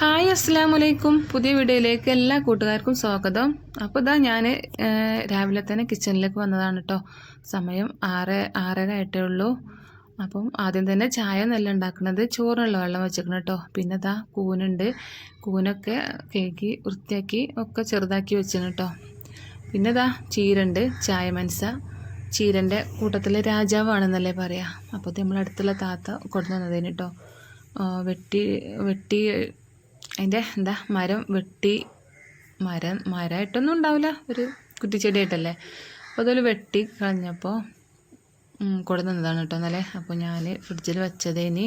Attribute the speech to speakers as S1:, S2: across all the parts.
S1: Hi അസ്സാം വലൈക്കും പുതിയ വീഡിയോയിലേക്ക് എല്ലാ കൂട്ടുകാർക്കും സ്വാഗതം. അപ്പോൾ ഇതാ ഞാൻ രാവിലെ തന്നെ കിച്ചണിലേക്ക് വന്നതാണ് കേട്ടോ സമയം ആറ് ആറര ആയിട്ടേ ഉള്ളൂ. അപ്പം ആദ്യം തന്നെ ചായ നല്ല ഉണ്ടാക്കുന്നത് ചോറുള്ള വെള്ളം വെച്ചേക്കണം കേട്ടോ പിന്നെ ഇതാ കൂനുണ്ട്. കൂനൊക്കെ കേക്കി വൃത്തിയാക്കി ഒക്കെ ചെറുതാക്കി വെച്ചിരുന്നു കേട്ടോ പിന്നെ ഇതാ ചീരുണ്ട് ചായ മനസ്സ ചീരന്റെ കൂട്ടത്തിൽ രാജാവാണെന്നല്ലേ പറയാം. അപ്പോൾ നമ്മൾ അടുത്തുള്ള താത്ത കൊണ്ടു വന്നതിന് കേട്ടോ വെട്ടി വെട്ടി അതിന്റെ എന്താ മരം വെട്ടി മരം മരമായിട്ടൊന്നും ഉണ്ടാവില്ല. ഒരു കുറ്റിച്ചെടിയായിട്ടല്ലേ. അപ്പോൾ അതൊരു വെട്ടി കളഞ്ഞപ്പോൾ കൊടുന്നതാണ് കേട്ടോ എന്നാലേ അപ്പോൾ ഞാൻ ഫ്രിഡ്ജിൽ വെച്ചതേ ഇനി.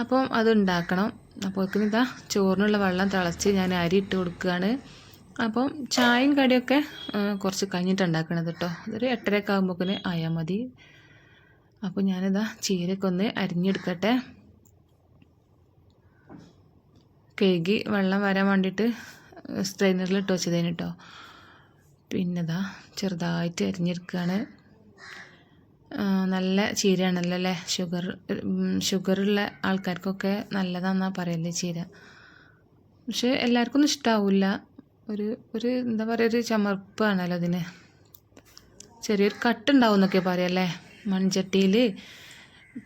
S1: അപ്പം അത് ഉണ്ടാക്കണം. അപ്പോൾ ഇതാ ചോറിനുള്ള വെള്ളം തിളച്ച് ഞാൻ അരി ഇട്ട് കൊടുക്കുകയാണ്. അപ്പം ചായയും കടിയൊക്കെ കുറച്ച് കഴിഞ്ഞിട്ട് ഉണ്ടാക്കണത് കേട്ടോ. അതൊരു എട്ടരയൊക്കെ ആകുമ്പോഴേക്കിന് ആയാൽ മതി. അപ്പോൾ ഞാനിതാ ചീരയൊക്കെ ഒന്ന് അരിഞ്ഞെടുക്കട്ടെ. കഴുകി വെള്ളം വരാൻ വേണ്ടിയിട്ട് സ്ട്രെയിനറിൽ ഇട്ട് വെച്ചതേന് കേട്ടോ പിന്നെ ഇതാ ചെറുതായിട്ട് അരിഞ്ഞെടുക്കുകയാണ് നല്ല ചീരയാണല്ലോ അല്ലേ ഷുഗർ ഷുഗറുള്ള ആൾക്കാർക്കൊക്കെ നല്ലതാണെന്നാണ് പറയല്ലേ ചീര. പക്ഷെ എല്ലാവർക്കും ഒന്നും ഇഷ്ടാവില്ല. ഒരു ഒരു എന്താ പറയുക ഒരു ചമർപ്പാണല്ലോ അതിന്. ചെറിയൊരു കട്ടുണ്ടാവും എന്നൊക്കെ പറയല്ലേ മൺചട്ടിയിൽ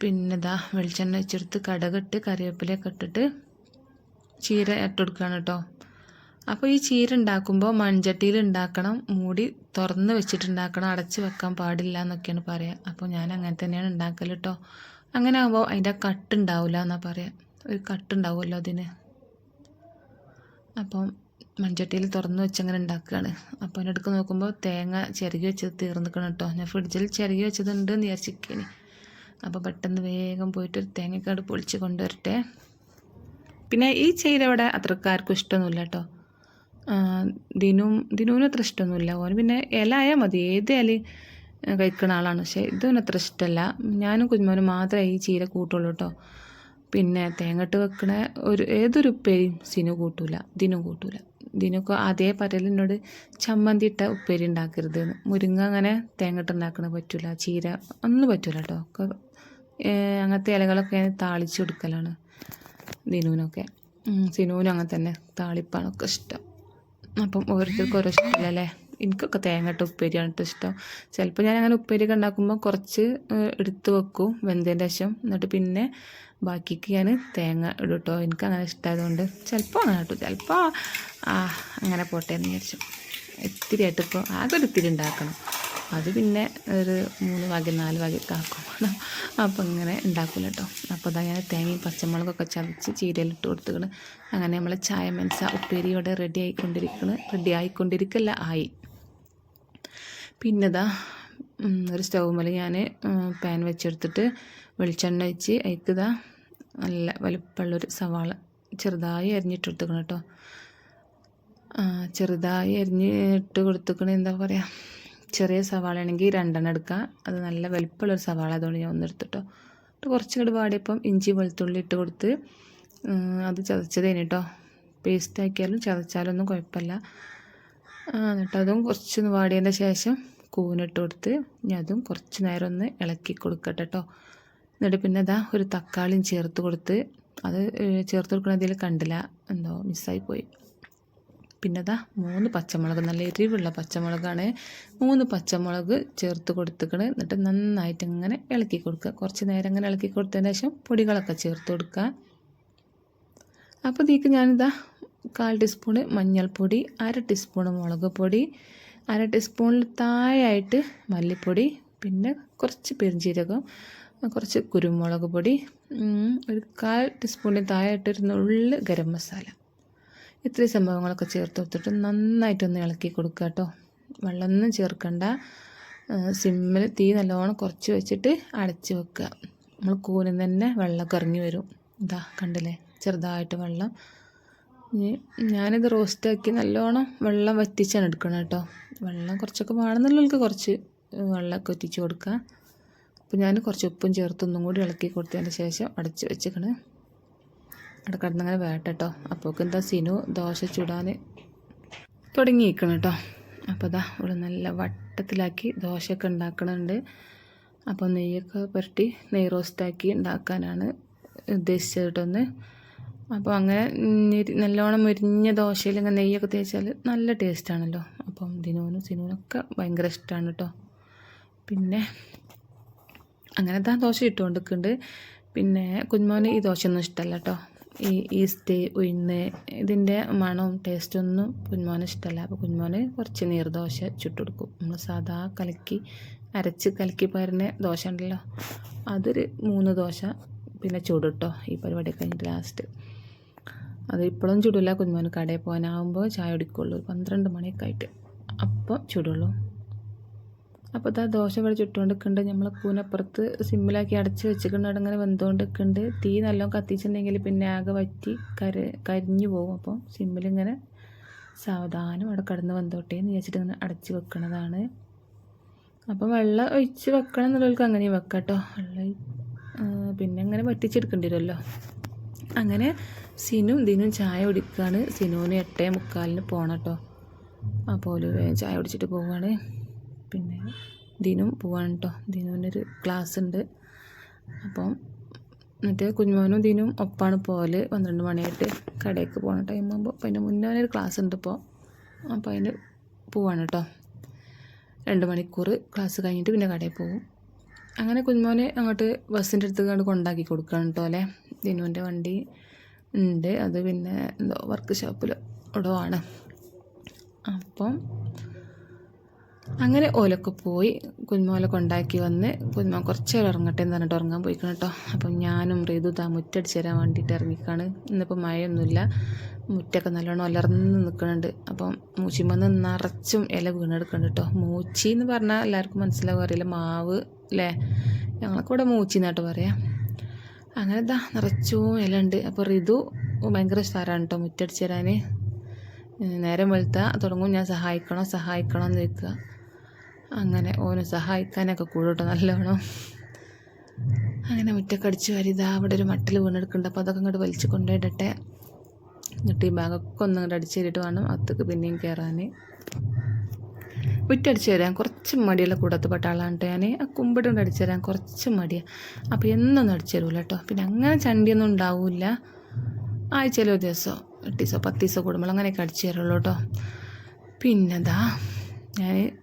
S1: പിന്നെ ഇതാ വെളിച്ചെണ്ണ വെച്ചെടുത്ത് കടകിട്ട് കറിവേപ്പിലയൊക്കെ ഇട്ടിട്ട് ചീര ഇട്ടുകൊടുക്കുകയാണ് കേട്ടോ അപ്പോൾ ഈ ചീര ഉണ്ടാക്കുമ്പോൾ മൺചട്ടിയിൽ ഉണ്ടാക്കണം മൂടി തുറന്ന് വെച്ചിട്ടുണ്ടാക്കണം അടച്ച് വെക്കാൻ പാടില്ല എന്നൊക്കെയാണ് പറയുക അപ്പോൾ ഞാൻ അങ്ങനെ തന്നെയാണ് ഉണ്ടാക്കൽ കേട്ടോ അങ്ങനെ ആകുമ്പോൾ അതിന്റെ കട്ട് ഉണ്ടാവില്ല എന്നാണ് പറയുക ഒരു കട്ട് ഉണ്ടാവുമല്ലോ അതിന്. അപ്പോൾ മൺചട്ടിയിൽ തുറന്ന് വെച്ച് അങ്ങനെ ഉണ്ടാക്കുകയാണ് അപ്പോൾ അതിന്റെ അടുക്ക് നോക്കുമ്പോൾ തേങ്ങ ചിരകി വെച്ചത് തീർന്നിക്കണം കേട്ടോ ഞാൻ ഫ്രിഡ്ജിൽ ചിരകി വെച്ചതുണ്ട് എന്ന് വിചാരിച്ചിരിക്കേനി. അപ്പോൾ പെട്ടെന്ന് വേഗം പോയിട്ട് ഒരു തേങ്ങക്കാട് പൊളിച്ച് കൊണ്ടുവരട്ടെ. പിന്നെ ഈ ചെയ്തവിടെ അത്രക്കാർക്കും ഇഷ്ടമൊന്നുമില്ല കേട്ടോ. ദിനും ദിനുവിന് അത്ര ഇഷ്ടമൊന്നുമില്ല. ഓന് പിന്നെ ഇല ആയാൽ മതി. ഏത് ഇല കഴിക്കുന്ന ആളാണ്. പക്ഷേ ഇതും അത്ര ഇഷ്ടമല്ല. ഞാനും കുഞ്ഞുമോനും മാത്രമേ ഈ ചീര കൂട്ടുള്ളൂ കേട്ടോ. പിന്നെ തേങ്ങട്ട് വെക്കണ ഒരു ഏതൊരു ഉപ്പേരിയും സിനു കൂട്ടൂല ദിനു കൂട്ടൂല. ദിനൊക്കെ അതേ പറയൽ ചമ്മന്തി ഇട്ട ഉപ്പേരി ഉണ്ടാക്കരുത്. മുരിങ്ങ അങ്ങനെ തേങ്ങട്ട് ഉണ്ടാക്കണ പറ്റൂല ചീര ഒന്നും പറ്റൂല കേട്ടോ. അങ്ങനത്തെ ഇലകളൊക്കെ താളിച്ച് കൊടുക്കലാണ് ദിനുവിനൊക്കെ സിനുവിനും അങ്ങനെ തന്നെ താളിപ്പാണൊക്കെ ഇഷ്ടം. അപ്പം ഓരോരുത്തർക്കും ഓരോ ഇഷ്ടമല്ലേ? എനിക്കൊക്കെ തേങ്ങട്ട് ഉപ്പേരിയാണ് കേട്ടോ ഇഷ്ടം. ചിലപ്പോൾ ഞാൻ അങ്ങനെ ഉപ്പേരിയൊക്കെ ഉണ്ടാക്കുമ്പോൾ കുറച്ച് എടുത്ത് വെക്കും വെന്തതിന്റെ ശേഷം. എന്നിട്ട് പിന്നെ ബാക്കിക്ക് ഞാൻ തേങ്ങ ഇടും കേട്ടോ എനിക്ക് അങ്ങനെ ഇഷ്ടമായതുകൊണ്ട് ചിലപ്പോൾ അങ്ങനെ കേട്ടോ ചിലപ്പോൾ ആ അങ്ങനെ പോട്ടെ എന്ന് വിചാരിച്ചു. ഇത്തിരി ആയിട്ട് ഇപ്പോൾ ആകെ ഒരു ഇത്തിരി ഉണ്ടാക്കണം. അത് പിന്നെ ഒരു മൂന്ന് വക നാല് വകയൊക്കെ ആക്കും. അപ്പോൾ ഇങ്ങനെ ഉണ്ടാക്കില്ല കേട്ടോ അപ്പോൾ അതാ ഞാൻ തേങ്ങയും പച്ചമുളകൊക്കെ ചതച്ച് ചീരയിലിട്ട് കൊടുത്തുകൊണ്ട് അങ്ങനെ നമ്മൾ ചായ മനസ്സ ഉപ്പേരി ഇവിടെ റെഡി ആയിക്കൊണ്ടിരിക്കണ്. റെഡി ആയിക്കൊണ്ടിരിക്കല്ല ആയി. പിന്നെതാ ഒരു സ്റ്റൗമ്മൽ ഞാൻ പാൻ വെച്ചെടുത്തിട്ട് വെളിച്ചെണ്ണ വെച്ച് അയക്കുതാ നല്ല വലുപ്പമുള്ളൊരു സവാള ചെറുതായി അരിഞ്ഞിട്ടെടുത്തുക്കണം കേട്ടോ ചെറുതായി അരിഞ്ഞിട്ട് കൊടുത്തുക്കണ എന്താ പറയുക ചെറിയ സവാള ആണെങ്കിൽ രണ്ടെണ്ണം എടുക്കുക അത് നല്ല വലിപ്പമുള്ളൊരു സവാള അതുകൊണ്ട് ഞാൻ ഒന്നെടുത്തിട്ടോ എന്നിട്ട് കുറച്ചും കൂടി വാടിയപ്പം ഇഞ്ചി വെളുത്തുള്ളി ഇട്ട് കൊടുത്ത് അത് ചതച്ചതേന് കേട്ടോ പേസ്റ്റ് ആക്കിയാലും ചതച്ചാലൊന്നും കുഴപ്പമില്ല. എന്നിട്ട് അതും കുറച്ചൊന്ന് വാടിയതിന്റെ ശേഷം കൂനിട്ട് കൊടുത്ത് ഇനി അതും കുറച്ച് നേരം ഒന്ന് ഇളക്കി കൊടുക്കട്ടെ കേട്ടോ എന്നിട്ട് പിന്നെ ഇതാ ഒരു തക്കാളിയും ചേർത്ത് കൊടുത്ത് അത് ചേർത്ത് കൊടുക്കണതിൽ കണ്ടില്ല. എന്തോ മിസ്സായി പോയി. പിന്നെ അതാ മൂന്ന് പച്ചമുളക് നല്ല എരിവുള്ള പച്ചമുളകാണ്. മൂന്ന് പച്ചമുളക് ചേർത്ത് കൊടുത്തുക്കണ്. എന്നിട്ട് നന്നായിട്ട് ഇങ്ങനെ ഇളക്കി കൊടുക്കുക. കുറച്ച് നേരം ഇങ്ങനെ ഇളക്കി കൊടുത്തതിന് ശേഷം പൊടികളൊക്കെ ചേർത്ത് കൊടുക്കുക. അപ്പോൾ ഇതിക്ക് ഞാനിതാ കാൽ ടീസ്പൂൺ മഞ്ഞൾപ്പൊടി അര ടീസ്പൂൺ മുളക് പൊടി അര ടീസ്പൂണിൽ താഴെയായിട്ട് മല്ലിപ്പൊടി പിന്നെ കുറച്ച് പെരുംജീരകം കുറച്ച് കുരുമുളക് പൊടി ഒരു കാൽ ടീസ്പൂണിന് താഴെയായിട്ട് ഒരു ഗരം മസാല. ഇത്രയും സംഭവങ്ങളൊക്കെ ചേർത്ത് കൊടുത്തിട്ട് നന്നായിട്ടൊന്ന് ഇളക്കി കൊടുക്കുക കേട്ടോ. വെള്ളമൊന്നും ചേർക്കണ്ട. സിമ്മിൽ തീ നല്ലോണം കുറച്ച് വെച്ചിട്ട് അടച്ചു വെക്കുക. നമ്മൾ കൂനിൽ തന്നെ വെള്ളമൊക്കെ ഇറങ്ങി വരും. ഇതാ കണ്ടില്ലേ? ചെറുതായിട്ട് വെള്ളം. ഞാനിത് റോസ്റ്റാക്കി നല്ലോണം വെള്ളം വറ്റിച്ചാണ് എടുക്കണം കേട്ടോ. വെള്ളം കുറച്ചൊക്കെ വേണമെന്നുള്ളവർക്ക് കുറച്ച് വെള്ളമൊക്കെ വറ്റിച്ച് കൊടുക്കുക. അപ്പോൾ ഞാൻ കുറച്ച് ഉപ്പും ചേർത്ത് ഒന്നും കൂടി ഇളക്കി കൊടുത്തതിന് ശേഷം അടച്ച് വെച്ചിക്കണ്. അവിടെ കിടന്നങ്ങനെ വേട്ടോ അപ്പോൾ എന്താ സിനു ദോശ ചുടാൻ തുടങ്ങിയിരിക്കണം കേട്ടോ അപ്പോൾ ഇതാ ഇവിടെ നല്ല വട്ടത്തിലാക്കി ദോശയൊക്കെ ഉണ്ടാക്കണുണ്ട്. അപ്പോൾ നെയ്യൊക്കെ പുരട്ടി നെയ് റോസ്റ്റാക്കി ഉണ്ടാക്കാനാണ് ഉദ്ദേശിച്ചത് കേട്ടോ ഒന്ന്. അപ്പോൾ അങ്ങനെ നല്ലോണം മുരിഞ്ഞ ദോശയിൽ ഇങ്ങനെ നെയ്യൊക്കെ തേച്ചാൽ നല്ല ടേസ്റ്റാണല്ലോ അപ്പം ദിനോനും സിനുവിനൊക്കെ ഭയങ്കര ഇഷ്ടമാണ് കേട്ടോ പിന്നെ അങ്ങനെ താ ദോശ ഇട്ടുകൊണ്ടിരിക്കുന്നുണ്ട്. പിന്നെ കുഞ്ഞുമോന് ഈ ദോശയൊന്നും ഇഷ്ടമല്ല കേട്ടോ ഈ ഈസ്റ്റ് ഉഴുന്ന് ഇതിന്റെ മണവും ടേസ്റ്റൊന്നും കുഞ്ഞുമോന് ഇഷ്ടമല്ല അപ്പോൾ കുഞ്ഞുമോന് കുറച്ച് നീർദോശ ചുട്ടുകൊടുക്കും നമ്മൾ സാധാ കലക്കി അരച്ച് കലക്കി പരുന്ന ദോശ ഉണ്ടല്ലോ അതൊരു മൂന്ന് ദോശ പിന്നെ ചൂടിട്ടോ ഈ പരിപാടി കഴിഞ്ഞിട്ട് ലാസ്റ്റ് അത് ഇപ്പോഴും ചൂടില്ല. കുഞ്ഞുമോന് കടയിൽ പോകാനാവുമ്പോൾ ചായ കുടിക്കുള്ളൂ. പന്ത്രണ്ട് മണിയൊക്കെ ആയിട്ട് അപ്പോൾ ചുടുള്ളൂ. അപ്പോൾ ഇതാ ദോശ ഇവിടെ ചുട്ടുകൊണ്ട് നിൽക്കുന്നുണ്ട് നമ്മൾ പൂനപ്പുറത്ത് സിമ്മിലാക്കി അടച്ച് വെച്ചിട്ടുണ്ട് അങ്ങനെ വെന്തുകൊണ്ട് നിൽക്കുന്നുണ്ട് തീ നല്ലോണം കത്തിച്ചിട്ടുണ്ടെങ്കിൽ പിന്നെ ആകെ വറ്റി കര കരിഞ്ഞു പോകും. അപ്പോൾ സിമ്മിലിങ്ങനെ സാവധാനം അവിടെ കിടന്ന് വെന്തോട്ടെ എന്ന് വിചാരിച്ചിട്ട് ഇങ്ങനെ അടച്ച് വെക്കണതാണ്. അപ്പോൾ വെള്ളം ഒഴിച്ച് വെക്കണം എന്നുള്ളവർക്ക് അങ്ങനെ വെക്കാം കേട്ടോ. വെള്ളം പിന്നെ അങ്ങനെ വറ്റിച്ചെടുക്കേണ്ടി വരുമല്ലോ അങ്ങനെ സിനും ദിനും ചായ കുടിക്കുകയാണ് സിനുവിന് എട്ടേ മുക്കാലിന് പോകണം കേട്ടോ. അപ്പോൾ ഒരു ചായ കുടിച്ചിട്ട് പോവുകയാണ് പിന്നെ ദിനും പോവാണ് കേട്ടോ ഒരു ക്ലാസ് ഉണ്ട് അപ്പം എന്നിട്ട് കുഞ്ഞുമോനും ദിനും ഒപ്പാണ് പോകൽ പന്ത്രണ്ട് മണിയായിട്ട് കടയ്ക്ക് പോകുന്ന ടൈം ആകുമ്പോൾ അപ്പം അതിന്റെ മുന്നേ ഒരു ക്ലാസ് ഉണ്ട് ഇപ്പോൾ അപ്പോൾ അതിന് പോവാണ് കേട്ടോ രണ്ട് മണിക്കൂർ ക്ലാസ് കഴിഞ്ഞിട്ട് പിന്നെ കടയിൽ പോകും. അങ്ങനെ കുഞ്ഞുമോനെ അങ്ങോട്ട് ബസ്സിന്റെ അടുത്ത് കണ്ട് കൊണ്ടാക്കി കൊടുക്കുകയാണ് കേട്ടോ അല്ലേ? ദിനുവിന്റെ വണ്ടി ഉണ്ട്. അത് പിന്നെ എന്തോ വർക്ക് ഷോപ്പിൽ ആണ് അപ്പം അങ്ങനെ ഓലൊക്കെ പോയി കുഞ്ഞുമോലൊക്കെ ഉണ്ടാക്കി വന്ന് കുഞ്ഞുമോൻ കുറച്ച് നേരം ഇറങ്ങട്ടെ എന്ന് പറഞ്ഞിട്ട് ഉറങ്ങാൻ പോയിക്കണം കേട്ടോ അപ്പം ഞാനും റീതു താ മുറ്റടിച്ച് തരാൻ വേണ്ടിയിട്ട് ഇറങ്ങിക്കാണ്. ഇന്നിപ്പോൾ മഴയൊന്നുമില്ല. മുറ്റൊക്കെ നല്ലോണം ഒലർന്ന് നിൽക്കുന്നുണ്ട് അപ്പം മൂച്ചിമ്മന്ന് നിറച്ചും ഇല വീണെടുക്കുന്നുണ്ട് കേട്ടോ മൂച്ചി എന്ന് പറഞ്ഞാൽ എല്ലാവർക്കും മനസ്സിലാവും അറിയില്ല. മാവ് അല്ലേ ഞങ്ങളൊക്കെ ഇവിടെ മൂച്ചി പറയാം. അങ്ങനെ ഇതാ നിറച്ചും ഇല ഉണ്ട്. അപ്പോൾ റിതു ഭയങ്കര ഇഷ്ടമാണ് കേട്ടോ മുറ്റടിച്ച് തരാൻ നേരം വെളുത്താൽ തുടങ്ങും ഞാൻ സഹായിക്കണോ സഹായിക്കണോ എന്ന് ചോദിക്കുക. അങ്ങനെ ഓനെ സഹായിക്കാനൊക്കെ കൂടോട്ടോ നല്ലോണം. അങ്ങനെ മുറ്റക്കടിച്ച് വാരി അവിടെ ഒരു മട്ടിൽ വീണെടുക്കുന്നുണ്ട്. അപ്പോൾ അതൊക്കെ ഇങ്ങോട്ട് വലിച്ചു കൊണ്ടുപോയിട്ടെ എന്നിട്ട് ഈ ഭാഗമൊക്കെ ഒന്ന് ഇങ്ങോട്ട് അടിച്ച് കയറിയിട്ട് വേണം അത്തേക്ക് പിന്നെയും കയറാൻ മുറ്റടിച്ച് തരാൻ കുറച്ച് മടിയുള്ള കൂടത്ത് പെട്ട ആളാണ് ഞാൻ ആ കുമ്പിട് കൊണ്ട് അടിച്ച് തരാൻ കുറച്ച് മടിയാണ് അപ്പോൾ എന്നൊന്നും അടിച്ചു തരൂല കേട്ടോ. പിന്നെ അങ്ങനെ ചണ്ടിയൊന്നും ഉണ്ടാവില്ല. ആഴ്ചയിലോ ദിവസമോ എട്ട് ദിവസമോ പത്ത് ദിവസമോ കൂടുമ്പോൾ അങ്ങനെയൊക്കെ അടിച്ചു തരുള്ളൂ കേട്ടോ. പിന്നെന്താ? ഞാൻ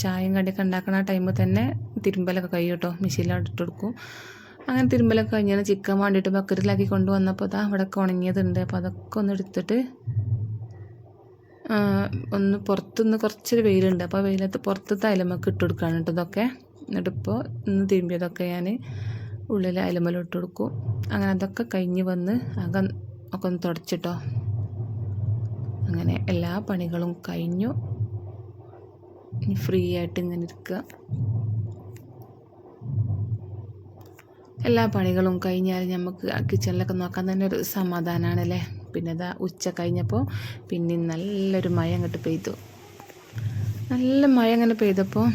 S1: ചായയും കടിയൊക്കെ ഉണ്ടാക്കണ ടൈമിൽ തന്നെ തിരുമ്പലൊക്കെ കഴിയും കേട്ടോ മെഷീനിലോട്ട് ഇട്ട് കൊടുക്കും. അങ്ങനെ തിരുമ്പലൊക്കെ കഴിഞ്ഞാൽ ചിക്കൻ വേണ്ടിയിട്ട് ബക്കറ്റിലാക്കി കൊണ്ടുവന്നപ്പോൾ അതാ ഇവിടെ ഉണങ്ങിയതുണ്ട്. അപ്പോൾ അതൊക്കെ ഒന്ന് എടുത്തിട്ട് ഒന്ന് പുറത്തുനിന്ന് കുറച്ചൊരു വെയിലുണ്ട്. അപ്പോൾ വെയിലത്ത് പുറത്തത്തെ അയലമൊക്കെ ഇട്ട് കൊടുക്കുകയാണ് കേട്ടോ ഇതൊക്കെ. എന്നിട്ടിപ്പോൾ ഇന്ന് തിരുമ്പിയതൊക്കെ ഞാൻ ഉള്ളിൽ അയലമല ഇട്ട് കൊടുക്കും. അങ്ങനെ അതൊക്കെ കഴിഞ്ഞ് വന്ന് അകം ഒക്കെ ഒന്ന് തുടച്ചിട്ടോ അങ്ങനെ എല്ലാ പണികളും കഴിഞ്ഞു. ഫ്രീ ആയിട്ട് ഇങ്ങനെ ഇരിക്കുക. എല്ലാ പണികളും കഴിഞ്ഞാൽ നമുക്ക് കിച്ചണിലൊക്കെ നോക്കാൻ തന്നെ ഒരു സമാധാനമാണല്ലേ പിന്നെ ഇതാ ഉച്ച കഴിഞ്ഞപ്പോൾ പിന്നെ നല്ലൊരു മഴ അങ്ങോട്ട് പെയ്തു. നല്ല മഴ അങ്ങനെ പെയ്തപ്പോൾ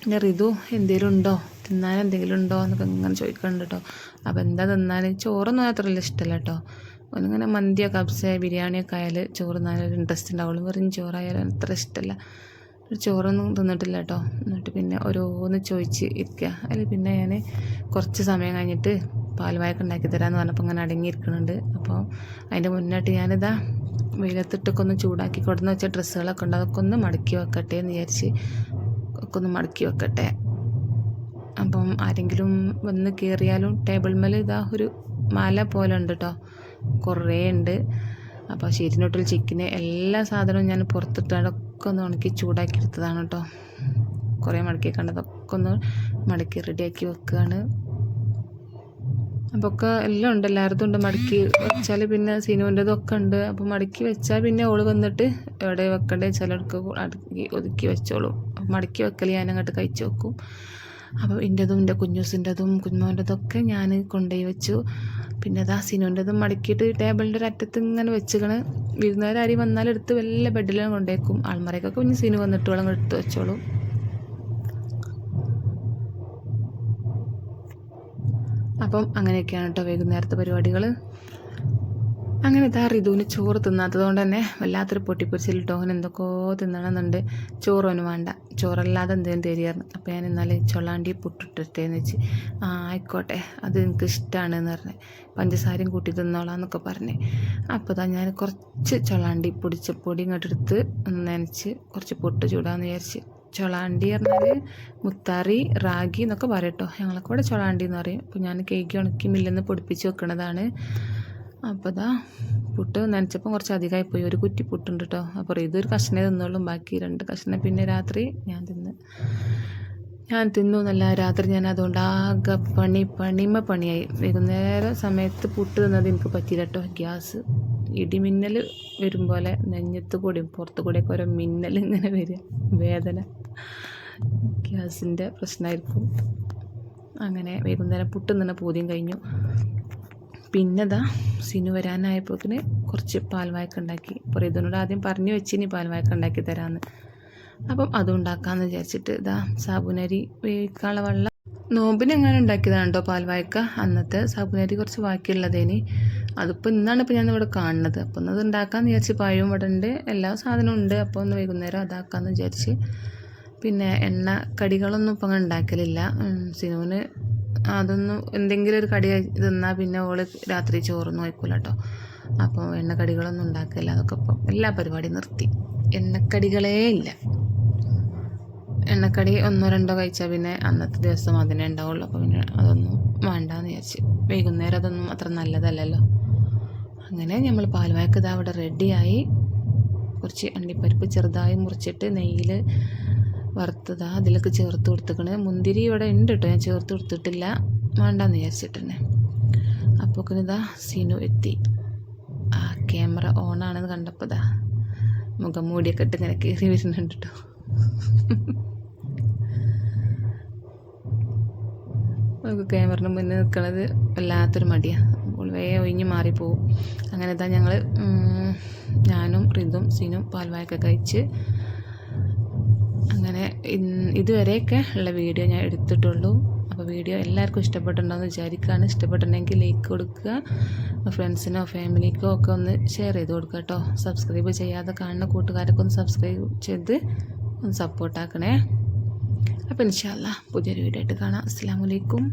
S1: പിന്നെ റിതു എന്തെങ്കിലും ഉണ്ടോ? തിന്നാൻ എന്തെങ്കിലും ഉണ്ടോ? എന്നൊക്കെ ഇങ്ങനെ ചോദിക്കുന്നുണ്ട് കേട്ടോ അപ്പോൾ എന്താ തിന്നാൻ ചോറൊന്നും അത്ര വലിയ ഇഷ്ടമല്ല കേട്ടോ ഒന്നിങ്ങനെ മന്തിയോ കബ്സ ബിരിയാണിയൊക്കെ ആയാൽ ചോറ് നല്ലൊരു ഇൻട്രസ്റ്റ് ഉണ്ടാവുള്ളൂ. വെറും ചോറായാലും അത്ര ഇഷ്ടമല്ല. ചോറൊന്നും തിന്നിട്ടില്ല കേട്ടോ എന്നിട്ട് പിന്നെ ഓരോന്ന് ചോദിച്ച് ഇരിക്കുക അതിൽ പിന്നെ ഞാൻ കുറച്ച് സമയം കഴിഞ്ഞിട്ട് പാൽവായൊക്കെ ഉണ്ടാക്കി തരാമെന്ന് പറഞ്ഞപ്പോൾ അങ്ങനെ അടങ്ങിയിരിക്കുന്നുണ്ട് അപ്പോൾ അതിന്റെ മുന്നായിട്ട് ഞാനിതാ വെയിലത്തിട്ടൊക്കെ ഒന്ന് ചൂടാക്കി കൊടുന്ന് വെച്ച ഡ്രസ്സുകളൊക്കെ ഉണ്ട്. അതൊക്കെ ഒന്ന് മടക്കി വെക്കട്ടെ എന്ന് വിചാരിച്ച് ഒക്കെ ഒന്ന് മടക്കി വെക്കട്ടെ. അപ്പം ആരെങ്കിലും വന്ന് കയറിയാലും ടേബിൾ മേൽ ഇതാ ഒരു മല പോലെ ഉണ്ട് കേട്ടോ കുറേ ഉണ്ട്. അപ്പോൾ ശരിനോട്ടിൽ ചിക്കന് എല്ലാ സാധനവും ഞാൻ പുറത്തിട്ട് അതൊക്കെ ഒന്ന് ഉണക്കി ചൂടാക്കി എടുത്തതാണ് കേട്ടോ കുറേ മടക്കി കണ്ടതൊക്കെ ഒന്ന് മടക്കി റെഡിയാക്കി വെക്കുകയാണ് അപ്പോൾ ഒക്കെ എല്ലാം ഉണ്ട് എല്ലായിടത്തും ഉണ്ട് മടക്കി വെച്ചാൽ പിന്നെ സിനുവിന്റെതൊക്കെ ഉണ്ട്. അപ്പോൾ മടക്കി വെച്ചാൽ പിന്നെ ഓൾ വന്നിട്ട് എവിടെ വെക്കണ്ടേ ചിലർക്ക് അടുക്കി ഒതുക്കി വെച്ചോളും. മടക്കി വെക്കൽ ഞാൻ അങ്ങോട്ട് കഴിച്ച് വെക്കും. അപ്പോൾ എന്റെതും എന്റെ കുഞ്ഞൂസിന്റെതും കുഞ്ഞുമോന്റെതൊക്കെ ഞാൻ കൊണ്ടുപോയി വെച്ചു. പിന്നെ അതാ സിനുവിന്റെതും മടക്കിയിട്ട് ടേബിളിന്റെ ഒരു അറ്റത്ത് ഇങ്ങനെ വെച്ചിക്കണ്. വിരുന്നുകാർ ആരും വന്നാൽ എടുത്ത് വല്ല ബെഡിലും കൊണ്ടേക്കും. ആൾമറയ്ക്കൊക്കെ കുഞ്ഞ് സീന് വന്നിട്ട് വെള്ളം എടുത്ത് വെച്ചോളും. അപ്പം അങ്ങനെയൊക്കെയാണ് കേട്ടോ വൈകുന്നേരത്തെ പരിപാടികൾ അങ്ങനെ ഇതാ റിതുവിന് ചോറ് തിന്നാത്തത് കൊണ്ട് തന്നെ വല്ലാത്തൊരു പൊട്ടിപ്പൊരിച്ചിൽ ടോൻ എന്തൊക്കെയോ തിന്നണമെന്നുണ്ട് ചോറോന് വേണ്ട. ചോറല്ലാതെ എന്തെങ്കിലും തരികയായിരുന്നു. അപ്പോൾ ഞാൻ ഇന്നലെ ചൊള്ളാണ്ടി പുട്ടിട്ടിട്ടേന്ന് വെച്ച് ആ ആയിക്കോട്ടെ അത് എനിക്ക് ഇഷ്ടമാണ് എന്ന് പറഞ്ഞ് പഞ്ചസാരയും കൂട്ടി തിന്നോളാം എന്നൊക്കെ പറഞ്ഞ്. അപ്പോൾ ഇതാ ഞാൻ കുറച്ച് ചൊള്ളാണ്ടി പൊടിച്ച പൊടി ഇങ്ങോട്ട് എടുത്ത് ഒന്ന് നനച്ച് കുറച്ച് പൊട്ട് ചൂടാന്ന് വിചാരിച്ച്. ചൊളാണ്ടി പറഞ്ഞാൽ മുത്താറി റാഗി എന്നൊക്കെ പറയും കേട്ടോ ഞങ്ങളൊക്കെ ഇവിടെ ചൊളാണ്ടി എന്ന് പറയും. അപ്പോൾ ഞാൻ കേക്ക് ഉണക്കി മില്ലിൽ നിന്ന് പൊടിപ്പിച്ച് വെക്കണതാണ്. അപ്പോൾ ഇതാ പുട്ട് നനച്ചപ്പം കുറച്ച് അധികമായി പോയി ഒരു കുറ്റി പുട്ടുണ്ട് കേട്ടോ അപ്പോൾ ഇതൊരു കഷ്ണേ തിന്നുള്ളൂ. ബാക്കി രണ്ട് കഷ്ണം പിന്നെ രാത്രി ഞാൻ തിന്ന്. ഞാൻ തിന്നു എന്നല്ല രാത്രി ഞാൻ അതുകൊണ്ട് ആകെ പണി പണിമ പണിയായി. വൈകുന്നേരം സമയത്ത് പുട്ട് തിന്നത് എനിക്ക് പറ്റിയില്ല കേട്ടോ ഗ്യാസ് ഇടിമിന്നൽ വരും പോലെ നെഞ്ഞത്ത് കൂടിയും പുറത്ത് കൂടിയൊക്കെ ഓരോ മിന്നൽ ഇങ്ങനെ വരിക വേദന. ഗ്യാസിന്റെ പ്രശ്നമായിരിക്കും. അങ്ങനെ വൈകുന്നേരം പുട്ട് നിന്ന് പൂതിയും കഴിഞ്ഞു. പിന്നെ ദാ സിനു വരാനായപ്പോക്കിന് കുറച്ച് പാൽവായ്ക്ക ഉണ്ടാക്കി. അപ്പോൾ ഇതിനോട് ആദ്യം പറഞ്ഞു വെച്ചിനി പാൽവായ്ക്ക ഉണ്ടാക്കി തരാമെന്ന് അപ്പം അതും ഉണ്ടാക്കാമെന്ന് വിചാരിച്ചിട്ട് ഇതാ സാബുനരി വേവിക്കാനുള്ള വെള്ളം. നോമ്പിന് എങ്ങനെ ഉണ്ടാക്കിയതാണ് കേട്ടോ പാൽവായ്ക്ക? അന്നത്തെ സാബുനരി കുറച്ച് ബാക്കിയുള്ളതേനി. അതിപ്പോൾ ഇന്നാണ് ഇപ്പോൾ ഞാൻ ഇവിടെ കാണുന്നത്. അപ്പോൾ ഒന്ന് അത് ഉണ്ടാക്കാമെന്ന് വിചാരിച്ച് പഴവും ഇവിടെ ഉണ്ട് എല്ലാ സാധനവും ഉണ്ട്. അപ്പോൾ ഒന്ന് വൈകുന്നേരം അതാക്കാമെന്ന് വിചാരിച്ച്. പിന്നെ എണ്ണ കടികളൊന്നും ഇപ്പം അങ്ങനെ ഉണ്ടാക്കലില്ല. സിനുവിന് അതൊന്നും എന്തെങ്കിലും ഒരു കടി തിന്നാൽ പിന്നെ ഓൾ രാത്രി ചോറൊന്നും കഴിക്കൂല കേട്ടോ അപ്പോൾ എണ്ണക്കടികളൊന്നും ഉണ്ടാക്കില്ല. അതൊക്കെ ഇപ്പം എല്ലാ പരിപാടിയും നിർത്തി. എണ്ണക്കടികളേ ഇല്ല. എണ്ണക്കടി ഒന്നോ രണ്ടോ കഴിച്ചാൽ പിന്നെ അന്നത്തെ ദിവസം അതിനെ ഉണ്ടാവുള്ളൂ. അപ്പോൾ പിന്നെ അതൊന്നും വേണ്ടാന്ന് വിചാരിച്ച്. വൈകുന്നേരം അതൊന്നും അത്ര നല്ലതല്ലല്ലോ. അങ്ങനെ നമ്മൾ പാൽവായ്ക്ക് അവിടെ റെഡിയായി കുറച്ച് അണ്ടിപ്പരിപ്പ് ചെറുതായി മുറിച്ചിട്ട് നെയ്യിൽ വറുത്തതാ അതിലേക്ക് ചേർത്ത് കൊടുത്തേക്കണേ. മുന്തിരി ഇവിടെ ഉണ്ട് കേട്ടോ ഞാൻ ചേർത്ത് കൊടുത്തിട്ടില്ല. വേണ്ടെന്ന് വിചാരിച്ചിട്ടുതന്നെ അപ്പോൾ ഇതാ സീനു എത്തി. ആ ക്യാമറ ഓണാണെന്ന് കണ്ടപ്പോൾ ഇതാ മുഖം മൂടിയൊക്കെ ഇട്ട് ഇങ്ങനെ കയറി വരുന്നുണ്ട് കേട്ടോ നമുക്ക് ക്യാമറിന് മുന്നിൽ നിൽക്കുന്നത് വല്ലാത്തൊരു മടിയാണ് വേഗം ഒഴിഞ്ഞ് മാറിപ്പോവും. അങ്ങനെ ഇതാ ഞങ്ങൾ ഞാനും റിതും സീനും പാൽവായൊക്കെ കഴിച്ച് അങ്ങനെ ഇതുവരെയൊക്കെ ഉള്ള വീഡിയോ ഞാൻ എടുത്തിട്ടുള്ളൂ. അപ്പോൾ വീഡിയോ എല്ലാവർക്കും ഇഷ്ടപ്പെട്ടിട്ടുണ്ടെന്ന് വിചാരിക്കുകയാണ് ഇഷ്ടപ്പെട്ടിട്ടുണ്ടെങ്കിൽ ലൈക്ക് കൊടുക്കുക. ഫ്രണ്ട്സിനോ ഫാമിലിക്കോ ഒക്കെ ഒന്ന് ഷെയർ ചെയ്ത് കൊടുക്കുക കേട്ടോ. സബ്സ്ക്രൈബ് ചെയ്യാതെ കാണുന്ന കൂട്ടുകാരൊക്കെ ഒന്ന് സബ്സ്ക്രൈബ് ചെയ്ത് ഒന്ന് സപ്പോർട്ടാക്കണേ അപ്പോൾ ഇൻഷാല്ല പുതിയൊരു വീഡിയോ ആയിട്ട് കാണാം. അസ്സാം വലൈക്കും